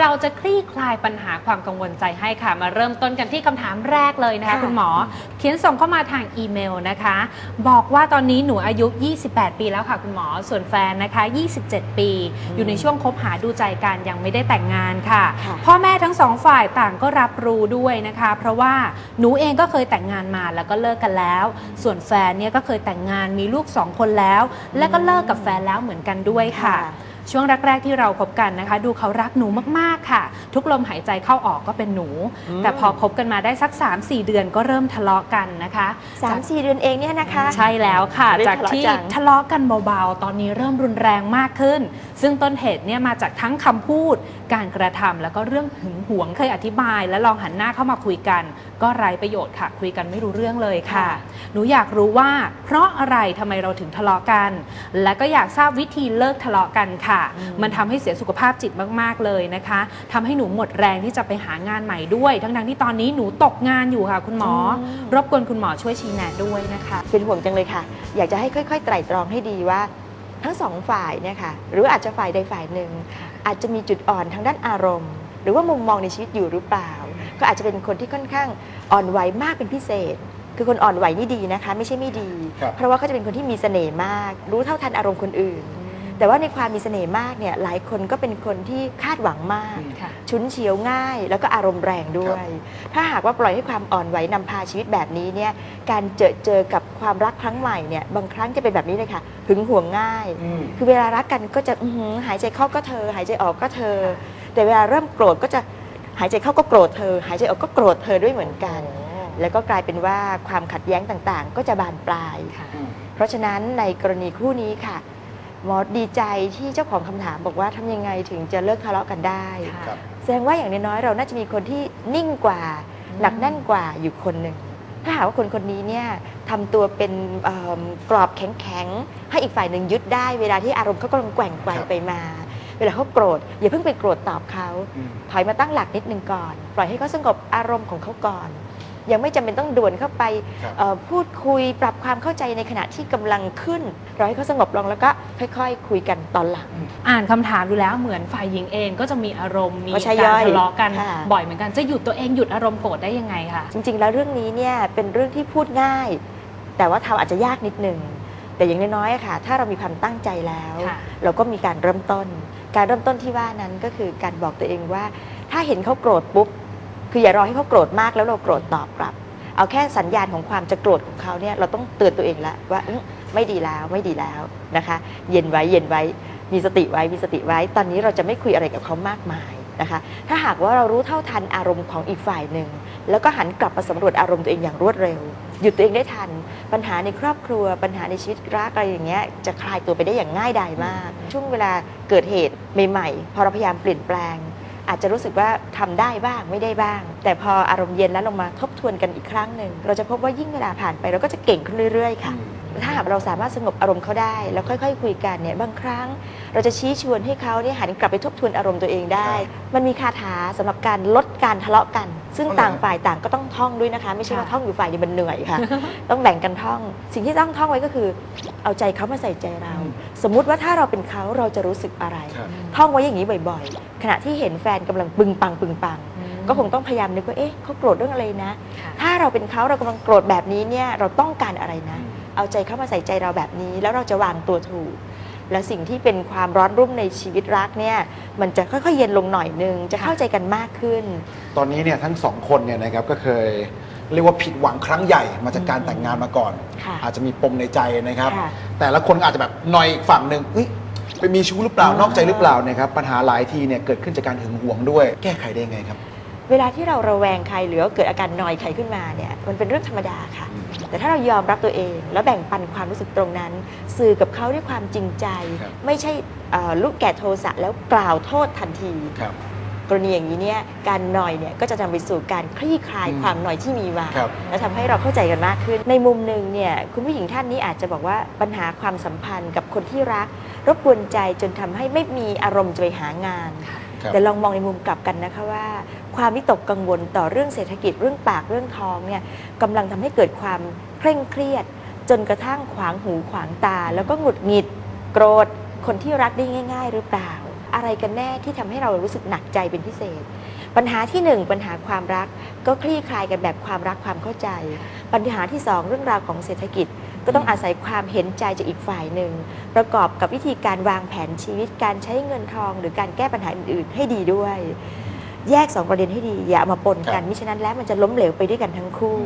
เราจะคลี่คลายปัญหาความกังวลใจให้ค่ะ มาเริ่มต้นกันที่คำถามแรกเลยนะคะ ค่ะ คุณหมอ เขียนส่งเข้ามาทางอีเมลนะคะ บอกว่าตอนนี้หนูอายุ 28 ปีแล้วค่ะ คุณหมอส่วนแฟนนะคะ 27 ปี อยู่ในช่วงคบหาดูใจกันยังไม่ได้แต่งงานค่ะ ค่ะ พ่อแม่ทั้งสองฝ่ายต่างก็รับรู้ด้วยนะคะ เพราะว่าหนูเองก็เคยแต่งงานมาแล้วก็เลิกกันแล้ว ส่วนแฟนเนี่ยก็เคยแต่งงานมีลูกสองคนแล้ว และก็เลิกกับแฟนแล้วเหมือนกันด้วยค่ะ ช่วงแรกๆที่เราคบกันนะคะ ดูเขารักหนูมากๆค่ะ ทุกลมหายใจเข้าออกก็เป็นหนูอืมแต่พอคบกันมาได้สัก 3-4 เดือนก็เริ่มทะเลาะกันนะคะสามสี่เดือนเองเนี่ยนะคะ ใช่แล้วค่ะไม่ได้จากที่ทะเลาะจังทะเลาะกันเบาๆ ตอนนี้เริ่มรุนแรงมากขึ้น ซึ่งต้นเหตุเนี่ยมาจากทั้งคำพูด การกระทำแล้วก็เรื่องหึงหวงเคยอธิบาย และลองหันหน้าเข้ามาคุยกัน ก็ไร้ประโยชน์ค่ะ คุยกันไม่รู้เรื่องเลยค่ะ หนูอยากรู้ว่า เพราะอะไรทำไมเราถึงทะเลาะกัน และก็อยากทราบวิธีเลิกทะเลาะกันค่ะอืมมันทำให้เสียสุขภาพจิตมากๆเลยนะคะทำให้หนูหมดแรงที่จะไปหางานใหม่ด้วย ทั้งๆที่ตอนนี้หนูตกงานอยู่ค่ะ คุณหมอ รบกวนคุณหมอช่วยชี้แนะด้วยนะคะ เป็นห่วงจังเลยค่ะ อยากจะให้ค่อย ๆ ไตร่ตรองให้ดีว่า ทั้งสองฝ่ายเนี่ยค่ะหรือว่าอาจจะฝ่ายใดฝ่ายหนึ่ง อาจจะมีจุดอ่อนทางด้านอารมณ์ หรือว่ามุมมองในชีวิตอยู่หรือเปล่า ก็อาจจะเป็นคนที่ค่อนข้างอ่อนไหวมากเป็นพิเศษ คือคนอ่อนไหวนี่ดีนะคะ ไม่ใช่ไม่ดี ครับ เพราะว่าเขาจะเป็นคนที่มีเสน่ห์มาก รู้เท่าทันอารมณ์คนอื่น แต่ว่าในความมีเสน่ห์มากเนี่ยหลายคนก็เป็นคนที่คาดหวังมาก ค่ะ ชุนเฉียวง่าย แล้วก็อารมณ์แรงด้วย ถ้าหากว่าปล่อยให้ความอ่อนไหวนำพาชีวิตแบบนี้เนี่ยการเจอเจอกับ ความรักครั้งใหม่เนี่ยบางครั้งจะเป็นแบบนี้เลยค่ะหึงหวงง่าย อืม คือเวลารักกันก็จะอื้อหือหายใจเข้าก็เธอ หายใจออกก็เธอ แต่เวลาเริ่มโกรธก็จะหายใจเข้าก็โกรธเธอ หายใจออกก็โกรธเธอด้วยเหมือนกัน แล้วก็กลายเป็นว่าความขัดแย้งต่างๆ ก็จะบานปลายอืม เพราะฉะนั้นในกรณีคู่นี้ค่ะ หมอดีใจที่เจ้าของคำถามบอกว่าทำยังไงถึงจะเลิกทะเลาะกันได้ ครับ แสดงว่าอย่างน้อยๆเราน่าจะมีคนที่นิ่งกว่า หนักแน่นกว่าอยู่คนหนึ่ง ถ้าหากว่าคนคนนี้เนี่ยทำตัวเป็นเอิ่มกรอบแข็งๆ ให้อีกฝ่ายหนึ่งยึดได้ เวลาที่อารมณ์เขากำลังแกว่งไกวครับ ไปมา เวลาเขาโกรธอย่าเพิ่งไปโกรธตอบเขา อืม ถอยมาตั้งหลักนิดนึงก่อน ปล่อยให้เขาสงบอารมณ์ของเขาก่อน ยังไม่จำเป็นต้องด่วนเข้าไปครับ เอ่อพูดคุยปรับความเข้าใจในขณะที่กำลังขึ้นรอให้เขาสงบลงแล้วก็ค่อยๆ คุยกันตอนหลัง อ่านคำถามดูแล้วเหมือนฝ่ายหญิงเองก็จะมีอารมณ์มีก็ใช่การย่อยทะเลาะกันค่ะ บ่อยเหมือนกันจะหยุดตัวเองหยุดอารมณ์โกรธได้ยังไงคะ จริงๆ แล้วเรื่องนี้เนี่ยเป็นเรื่องที่พูดง่าย แต่ว่าทำอาจจะยากนิดนึง แต่อย่างน้อยๆอะค่ะ ถ้าเรามีความตั้งใจแล้ว ค่ะ เราก็มีการเริ่มต้น การเริ่มต้นที่ว่านั้นก็คือการบอกตัวเองว่า ถ้าเห็นเขาโกรธปุ๊บ คืออย่ารอให้เขาโกรธมากแล้วเราโกรธตอบกลับ เอาแค่สัญญาณของความจะโกรธของเขาเนี่ยเราต้องเตือนตัวเองแล้วว่าไม่ดีแล้วไม่ดีแล้วนะคะ เย็นไว้เย็นไว้มีสติไว้มีสติไว้ ตอนนี้เราจะไม่คุยอะไรกับเขามากมายนะคะ ถ้าหากว่าเรารู้เท่าทันอารมณ์ของอีกฝ่ายหนึ่ง แล้วก็หันกลับมาสำรวจอารมณ์ตัวเองอย่างรวดเร็ว หยุดตัวเองได้ทัน ปัญหาในครอบครัว ปัญหาในชีวิตรักอะไรอย่างเงี้ย จะคลายตัวไปได้อย่างง่ายดายมาก ช่วงเวลาเกิดเหตุใหม่ๆ พอเราพยายามเปลี่ยนแปลง อาจจะรู้สึกว่าทำได้บ้างไม่ได้บ้าง แต่พออารมณ์เย็นแล้วลงมาทบทวนกันอีกครั้งหนึ่งเราจะพบว่ายิ่งเวลาผ่านไปเราก็จะเก่งขึ้นเรื่อยๆค่ะถ้าหากเราสามารถสงบอารมณ์เขาได้ แล้วค่อย ๆ คุยกันเนี่ยบางครั้ง เราจะชี้ชวนให้เขาเนี่ยหันกลับไปทบทวนอารมณ์ตัวเองได้ มันมีคาถาสำหรับการลดการทะเลาะกัน ซึ่งอ๋อเหรอต่างฝ่ายต่างก็ต้องท่องด้วยนะคะ ไม่ใช่ว่าค่ะท่องอยู่ฝ่ายเดียวมันเหนื่อยค่ะ ต้องแบ่งกันท่อง สิ่งที่ต้องท่องไว้ก็คือ เอาใจเขามาใส่ใจเรา สมมุติว่าถ้าเราเป็นเขาเราจะรู้สึกอะไรครับท่องไว้อย่างนี้บ่อย ๆ ขณะที่เห็นแฟนกำลังปึงปังปึงปัง ก็คงต้องพยายามนึกว่าเอ๊ะเขาโกรธเรื่องอะไรนะค่ะถ้าเราเป็นเขาเรากำลังโกรธแบบนี้เนี่ยเราต้องการอะไรนะอืมเอาใจเข้ามาใส่ใจเราแบบนี้ แล้วเราจะวางตัวถูก และสิ่งที่เป็นความร้อนรุ่มในชีวิตรักเนี่ยมันจะค่อยๆเย็นลงหน่อยนึงจะเข้าใจกันมากขึ้น ตอนนี้เนี่ยทั้งสองคนเนี่ยนะครับก็เคยเรียกว่าผิดหวังครั้งใหญ่มาจากการแต่งงานมาก่อนค่ะอาจจะมีปมในใจนะครับค่ะแต่ละคนก็อาจจะแบบหน่อยอีกฝั่งหนึ่งเฮ้ย ไปมีชู้หรือเปล่าอ่านนอกใจหรือเปล่าเนะครับปัญหาหลายทีเนี่ยเกิดขึ้นจากการหึงหวงด้วย แก้ไขได้ยังไงครับ เวลาที่เราระแวงใครหรือว่าเกิดอาการนอยใครขึ้นมาเนี่ยมันเป็นเรื่องธรรมดาค่ะ แต่ถ้าเรายอมรับตัวเอง แล้วแบ่งปันความรู้สึกตรงนั้น สื่อกับเขาด้วยความจริงใจ ครับ ไม่ใช่เอ่อลุกแก่โทสะแล้วกล่าวโทษทันที ครับ กรณีอย่างนี้เนี่ยการหน่อยเนี่ยก็จะนำไปสู่การคลี่คลายอืมความหน่อยที่มีมาครับและทำให้เราเข้าใจกันมากขึ้น ในมุมหนึ่งเนี่ยคุณผู้หญิงท่านนี้อาจจะบอกว่าปัญหาความสัมพันธ์กับคนที่รัก รบกวนใจจนทำให้ไม่มีอารมณ์จะไปหางานครับแต่ลองมองในมุมกลับกันนะคะว่า ความวิตกกังวลต่อเรื่องเศรษฐกิจเรื่องปากเรื่องท้องเนี่ยกำลังทำให้เกิดความเคร่งเครียด จนกระทั่งขวางหูขวางตา แล้วก็หงุดหงิดโกรธคนที่รักได้ง่าย ๆ หรือเปล่า อะไรกันแน่ที่ทำให้เรารู้สึกหนักใจเป็นพิเศษ ปัญหาที่หนึ่งปัญหาความรักก็คลี่คลายกันแบบความรักความเข้าใจ ปัญหาที่สองเรื่องราวของเศรษฐกิจก็ต้องอาศัยความเห็นใจจากอีกฝ่ายหนึ่ง ประกอบกับวิธีการวางแผนชีวิตการใช้เงินทอง หรือการแก้ปัญหาอื่น ๆ ให้ดีด้วย แยกสองประเด็นให้ดีอย่าเอามาปนกันมิฉะนั้นแล้วมันจะล้มเหลวไปด้วยกันทั้งคู่